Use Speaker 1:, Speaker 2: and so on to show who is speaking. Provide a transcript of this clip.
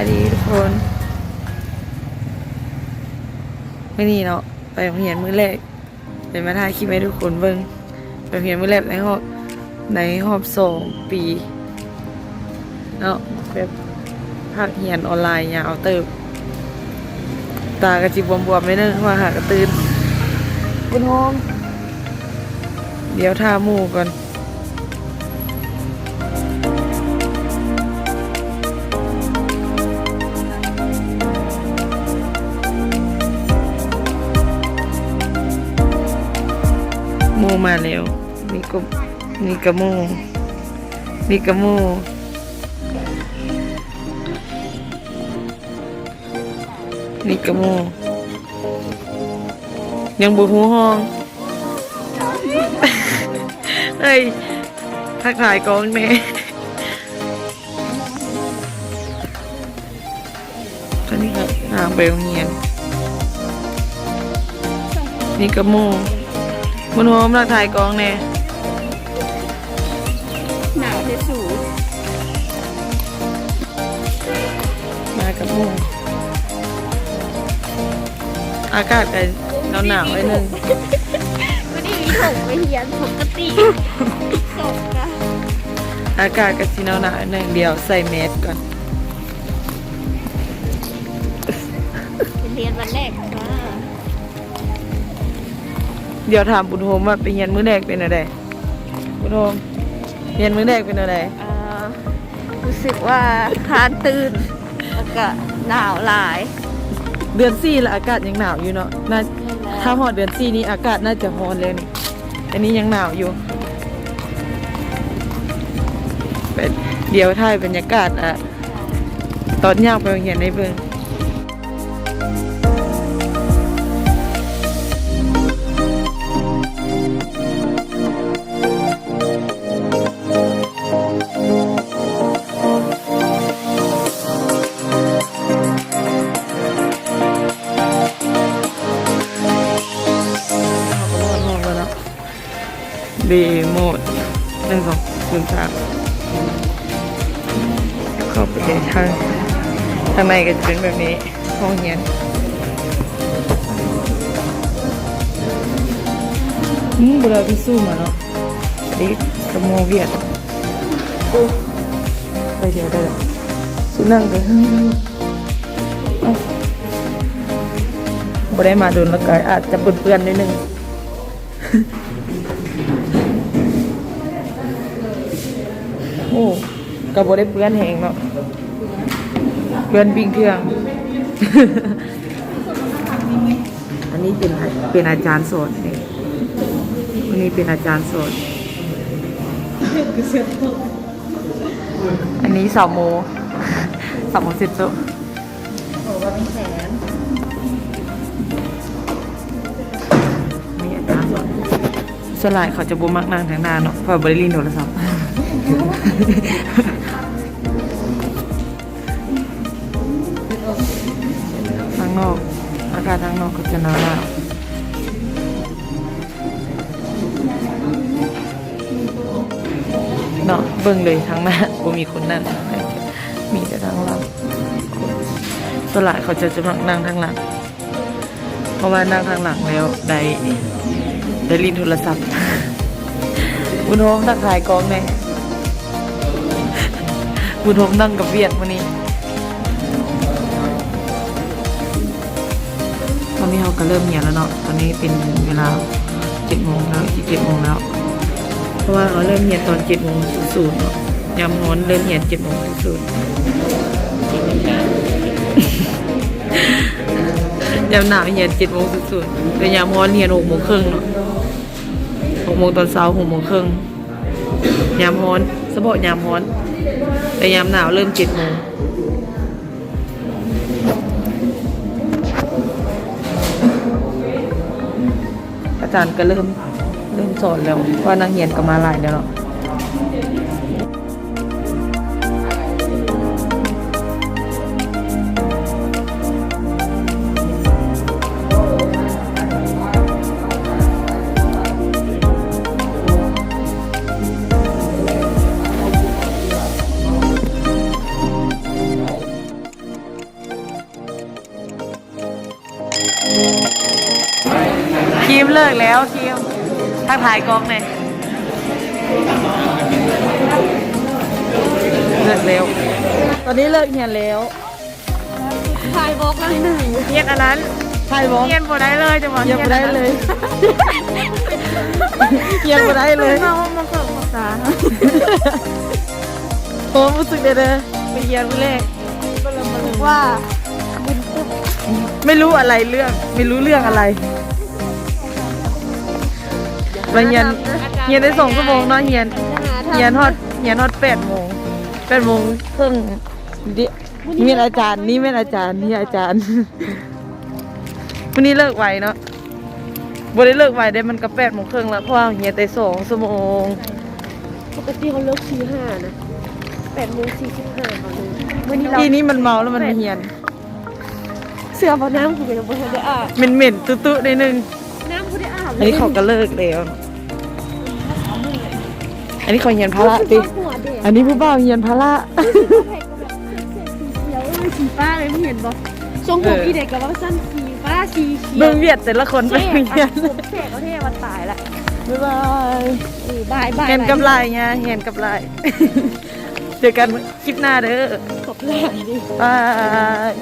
Speaker 1: ายดีทุกคนไม่นี่เนาะไปโรงเรียนมื้อแรกเป็นมาถ่ายคลิปให้ทุกคนเบิ่งไปโรงเรียนมื้อแรกในหอบในหอบสองปีเนาะแบบภาคเรียนออนไลน์ยาวเติบตากระจิบบวมๆไม่เนึงว่าหากระตื่นบุญโฮมเดี๋ยวทาหมูก่อน มูมาแล้วนี่ก็นี่กระมูนี่กระมูนี่กระมูยังบุหูห้อง เฮ้ย ทักทายกองแน่ตอนนี้ครับทางไปโรงเรียนนี่กระมู บนหัวผมรักถ่ายกองแน่
Speaker 2: หนาวที่สุด
Speaker 1: มากับหมูอากาศก็หนาวหนาวๆไว้หนึ่ง
Speaker 2: ไม่ได้มีถงไปเฮียนปกติตกนะ
Speaker 1: อากาศก็สีหนาวหนาวๆหนึ่งเดียวใส่แมสก่อน
Speaker 2: เป็นเรียนวันแรกค่ะ
Speaker 1: เดี๋ยวถามบุญโฮมว่าไปเรียนมื้อแรกเป็นอะไรบุญโฮมเรียนมื้อแรกเป็นอะไร
Speaker 2: เอ่อรู้สึกว่าทานตื่นแล้วก็หนาวหลาย
Speaker 1: เดือนสี่ละอากาศยังหนาวอยู่เนาะน่าถ้าหอดเดือนสี่นี้อากาศน่าจะร้อนแล้วนี่อันนี้ยังหนาวอยู่เป็นเดี๋ยวถ่ายบรรยากาศอะตอนย่างไปโรงเรียนในเบิ่งห้อง ดโมดหนึ่งสองศูนย์สามเข้าไปทางทางในก็จะเป็นแบบนี้ห้องเรียนอืมบุราพิสูมาเนาะดิกระโมเวียดโอ้ไปเดี๋ยวได้แล้วสุนังกันบ่ได้มาโดนแล้วก็อาจจะเปื้อนๆนิดนึง โอ้กระโบได้เปื้อนแหงเนาะเปื้อนปิงเทือง อันนี้เป็นเป็นอาจารย์สอนนี่วันนี้เป็นอาจารย์สอนอันนี้สาวโมสาวโมเซตโต
Speaker 2: โอ้ว่ามีแสน
Speaker 1: นี่อาจารย์สอนสลายเขาจะบูมักนางทางหน้าเนาะพราะบริลินโทรศัพท์ ข้างนอก อากาศข้างนอกก็จะหนาวหนาวเนาะเบิ่งเลยทางหน้าบ่มีคนนั่งมีแต่ทางหลังสวนหลายเขาจะจะมักนั่งทางหลัง เพราะว่านั่งทางหลังแล้วได้ได้ลินโทรศัพท์บุญโฮมทักทายกองแน่บุ ญโฮมนั่งกับเวียดวันนี้ตอนนี้เราก็เริ่มเรียนแล้วเนาะตอนนี้เป็นเวลาเจ็ดโมงแล้วที่เจ็ดโมงแล้ว เพราะว่าเราเริ่มเรียนตอนเจ็ดโมงศูนย์เนาะยามร้อนเริ่มเรียนเจ็ดโมงศูนย์ยามหนาวเรียนเจ็ดโมงศูนย์แต่ยามร้อนเรียนหกโมงครึ่งเนาะหกโมงตอนเช้าหกโมงครึ่งยามร้อนเฉพาะยามร้อน แต่ยามหนาวเริ่มเจ็ดโมงอาจารย์ก็เริ่มเริ่มสอนแล้วว่านักเรียนก็มาหลายแล้วเนาะ ลิกแล้วคิวทางถ่ายกล้องเนี่ยเลิกเร็วตอนนี้เลิกเรียนแล้ว
Speaker 2: ถ่ายบอกแล้วหนึ่ง
Speaker 1: เรียนอันนั้นถ่ายบอกเรียนบ่ได้เลยจะบอก
Speaker 2: ยังไม่ได้เลย
Speaker 1: เรียนบ่ได้เลย
Speaker 2: เรามาเปิดภาษา
Speaker 1: โอ้รู้สึกเด้อเด้อไปเรียนมื้อแรก
Speaker 2: ว่า
Speaker 1: ไม่รู้อะไรเรื่อง ไม่รู้เรื่องอะไร มาเรียนเรียนได้สองชั่วโมงเนาะเรียนเฮียนฮอดเฮียนฮอดแปดโมงแปดโมงครึ่งเดี๋ยวนี่เป็นอาจารย์นี่เป็นอาจารย์นี่อาจารย์วันนี้เลิกไวเนาะบ่ได้เลิกไวได้มันก็แปดโมงครึ่งแล้วเพราะว่าเฮียนแต่สองชั่วโมง
Speaker 2: ปกติเขาเลิกสี่ห้านะแปดโมงสี่สิบห้าเขาเลยวันนี้เรา
Speaker 1: ทีนี้มันเมาแล้วมันไม่เฮียน
Speaker 2: เสื้อพอน้ำคุณเป็นคนได้อาบ
Speaker 1: เหม็นๆตุ๊ๆนิดนึง
Speaker 2: น้ำคุณได้ อาบ
Speaker 1: อันนี้เขาก็เลิกแล้ว อันนี้เขาเฮียนพละติ
Speaker 2: หัวเด็ก
Speaker 1: อันนี้ผู้บ่าวเฮียนพละ
Speaker 2: แผ่ก็แบบสีเขียวเลยสีฟ้าเลยไม่เห็นบอกทรงผมอีเด็กกับว่าสั้นสีฟ้าสีเขียว
Speaker 1: เบิ่งเวียดแต่ละคนไป
Speaker 2: เท่
Speaker 1: เฮียน
Speaker 2: ผมเท่เขาเท่วันตายละ
Speaker 1: บ๊ายบาย
Speaker 2: เออบายบาย
Speaker 1: เห็นกับไรไงเห็นกับไรเจอกันคลิปหน้าเด้อ
Speaker 2: ขอบคุณดิ
Speaker 1: บาย